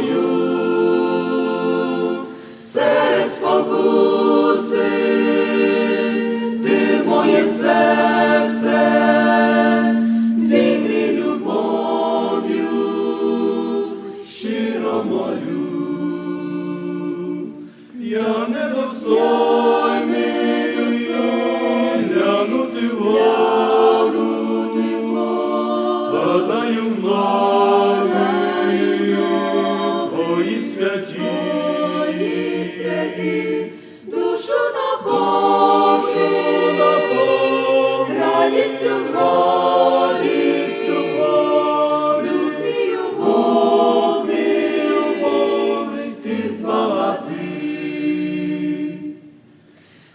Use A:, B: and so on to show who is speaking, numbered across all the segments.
A: Твою серед спокуси, ти в моє серце, зігрій любов'ю, щиро молю, я недостойний, глянути вгору, гадаю в мене ноги твої святі,
B: святі, душу наповню, радістю
A: радістю Бог мій, Бог, ти збагатий.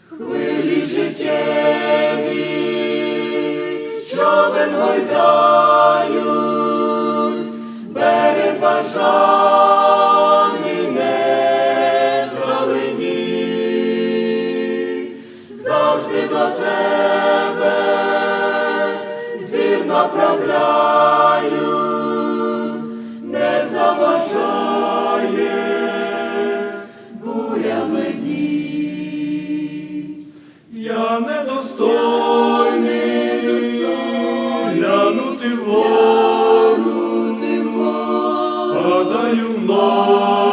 A: Хвилі життєві, човен гойдають, берег бажаний завжди до тебе зір направляю, не заважає буря мені. Я недостойний глянути вгору, падаю в ноги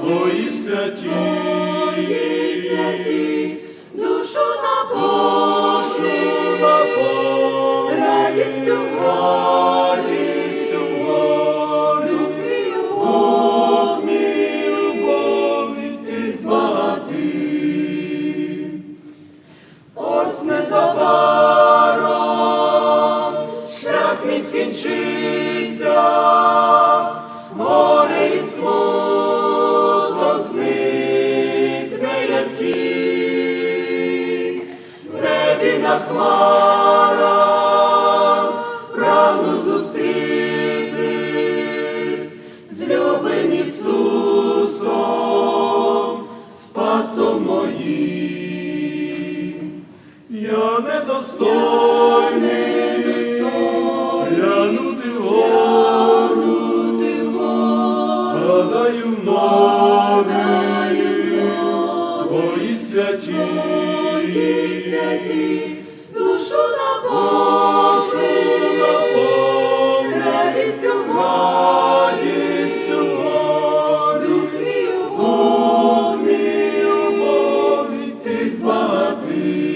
A: твої святі, Ось незабаром шлях мій скінчиться, на хмарах прагну зустрітись з любим Ісусом, спасом моїм. Я недостойний Духи святі, душу напошли, радістю, радістю, дух
B: мій у Бог, мій у Бог, ти збагатий.